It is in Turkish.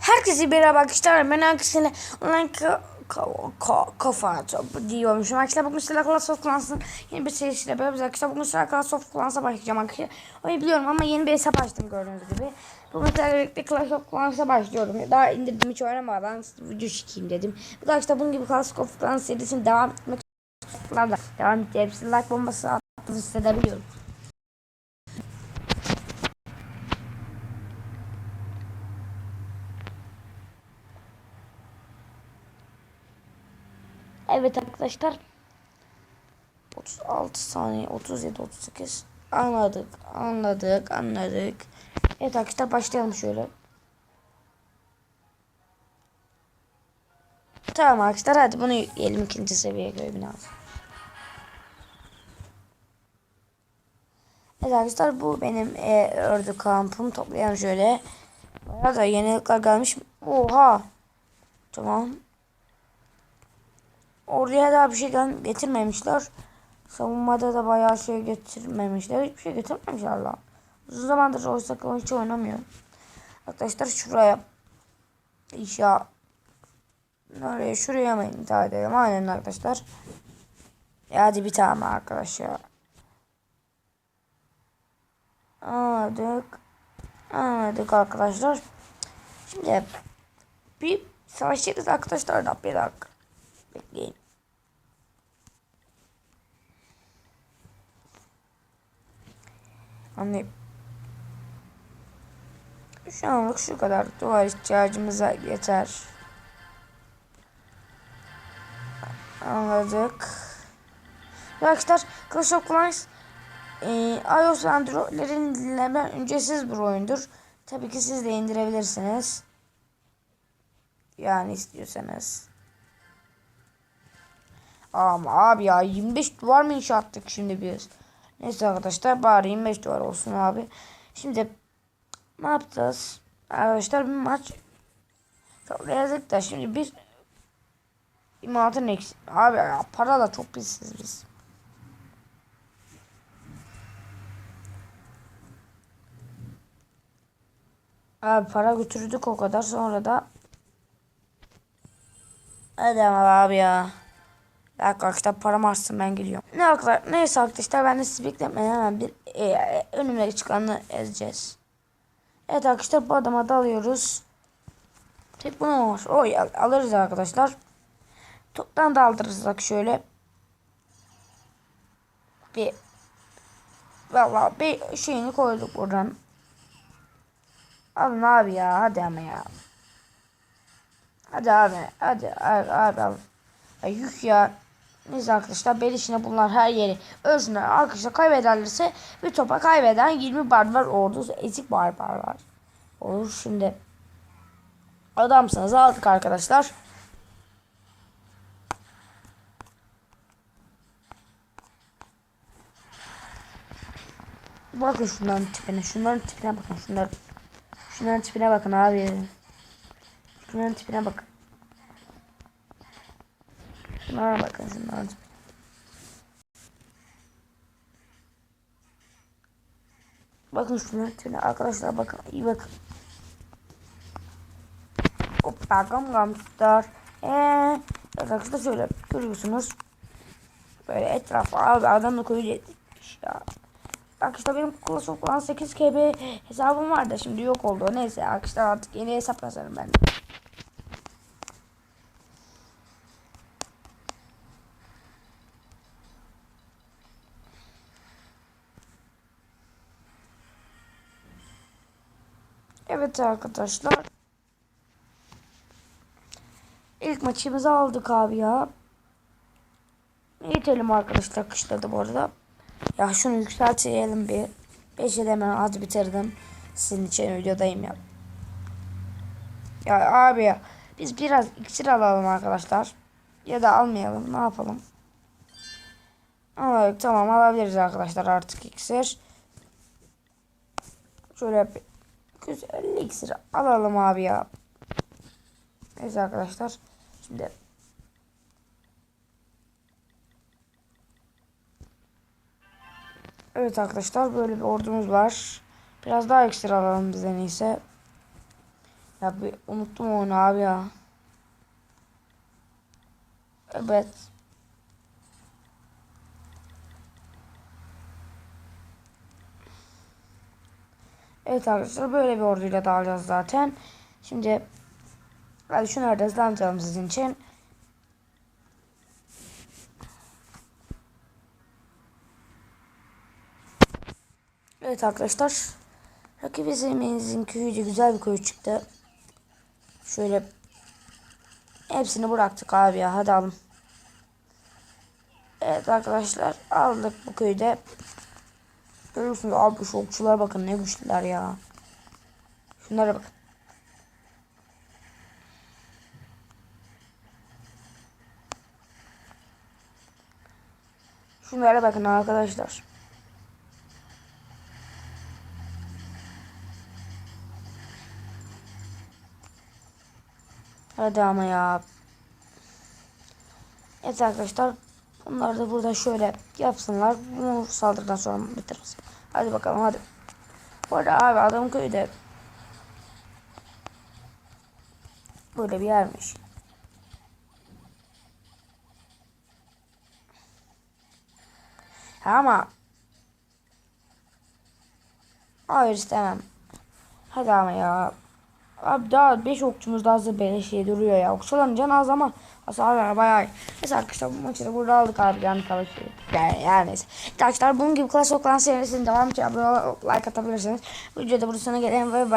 Herkese merhaba arkadaşlar. Ben herkesine online ka ka ka kafa topu diyormuşum. Arkadaşlar bugün size Class of Clans'ın yeni bir serisiyle beraber arkadaşlar bugün size Class of Clans'a başlayacağım arkadaşlar. Oyunu biliyorum ama yeni bir hesap açtım gördüğünüz gibi. Bugün sizlerle birlikte Class of Clans'a başlıyorum. Daha indirdim hiç oynamadan video çekeyim dedim. Bu da işte bunun gibi Class of Clans serisini devam etmek istiyorlar da devam edeceğim. Hepsi like bombası attığınızı hissedebiliyorum. Evet arkadaşlar. 36 saniye 37 38 anladık anladık anladık. Evet arkadaşlar başlayalım şöyle. Tamam arkadaşlar hadi bunu yükleyelim ikinci seviyeye göre bina. Evet arkadaşlar bu benim e, ördü kampım toplayalım şöyle. Bayağı da yenilikler gelmiş. Oha. Tamam. Oraya daha bir şey getirmemişler. Savunmada da bayağı şey getirmemişler. Hiçbir şey getirmemişler lan. Uzun zamandır oysa hiç oynamıyorum. Arkadaşlar şuraya inşa Nereye şuraya mı intihar edelim? Aynen arkadaşlar. Ya hadi bir tane arkadaş ya. Anladık. Anladık arkadaşlar. Şimdi bir savaşırız arkadaşlar da bir dakika. Bekleyin. Hani şu anlık şu kadar duvar ihtiyacımıza yeter. Anladık. Arkadaşlar Clash of Clans e, iOS Android'lerin dinleme ücretsiz bir oyundur. Tabii ki siz de indirebilirsiniz. Yani istiyorsanız. Ama abi ya 25 duvar mı inşa attık şimdi biz? Neyse arkadaşlar bari 25 duvar olsun abi. Şimdi ne yapacağız? Arkadaşlar bir maç yazdık da şimdi bir imalatın eksik. Abi ya para da çok pisiz biz. Abi para götürdük o kadar sonra da Hadi ama abi ya. Arkadaşlar param artsın ben geliyorum. Ne arkadaşlar neyse arkadaşlar ben de sizi bekletmeden hemen bir e, önüme çıkanı ezeceğiz. Evet arkadaşlar bu adama dalıyoruz. Tek bunu var. O alırız arkadaşlar. Toptan da aldırırsak şöyle. Bir Valla bir şeyini koyduk buradan. Alın abi ya hadi ama ya. Hadi abi. Hadi abi abi. abi. Ya yük ya. Neyse arkadaşlar belişine bunlar her yeri ölsünler. Arkadaşlar kaybederlerse bir topa kaybeden 20 barbar ordusu ezik barbar var. Olur şimdi. Adamsınız aldık arkadaşlar. Bakın şunların tipine. Şunların tipine bakın. Şunların, şunların tipine bakın abi. Şunların tipine bakın. Şunlara bakın şunlara. Bakın şunlara tipine arkadaşlar bakın iyi bakın. Hoppa gam gam tutar. Eee arkadaşlar şöyle görüyorsunuz. Böyle etrafa abi adamla koyu ya. Arkadaşlar benim Clash of Clans 8 KB hesabım vardı şimdi yok oldu. Neyse arkadaşlar artık yeni hesap yazarım ben. Evet arkadaşlar. İlk maçımızı aldık abi ya. İtelim arkadaşlar kışladı bu arada. Ya şunu yükseltelim bir. 5 hemen az bitirdim. Sizin için videodayım ya. Ya abi ya. Biz biraz iksir alalım arkadaşlar. Ya da almayalım. Ne yapalım? Anladık tamam alabiliriz arkadaşlar artık iksir. Şöyle bir güzel iksir alalım abi ya. Neyse arkadaşlar. Şimdi Evet arkadaşlar böyle bir ordumuz var. Biraz daha ekstra alalım biz en iyisi. Ya bir unuttum onu abi ya. Evet. Evet arkadaşlar böyle bir orduyla dağılacağız zaten. Şimdi hadi şunları da hızlandıralım sizin için. Evet arkadaşlar. Rakibimizin köyü de güzel bir köy çıktı. Şöyle hepsini bıraktık abi ya. Hadi alın. Evet arkadaşlar aldık bu köyde. Görüyorsunuz abi şu okçulara bakın ne güçlüler ya. Şunlara bakın. Şunlara bakın arkadaşlar. Hadi ama ya. Evet arkadaşlar. Bunları da burada şöyle yapsınlar. Bunu saldırıdan sonra bitiririz. Hadi bakalım hadi. Bu arada abi adam köyde böyle bir yermiş. Ama hayır istemem. Hadi ama ya. Abi daha 5 okçumuz da hazır beleşiye duruyor ya. Okçuların canı az ama hasarlar bayağı iyi. Neyse arkadaşlar bu maçı da burada aldık abi yani savaşı. Yani, yani neyse. Arkadaşlar bunun gibi Clash of Clans serisinin devam için abone ol- like atabilirsiniz. Bu videoda burada sana gelelim ve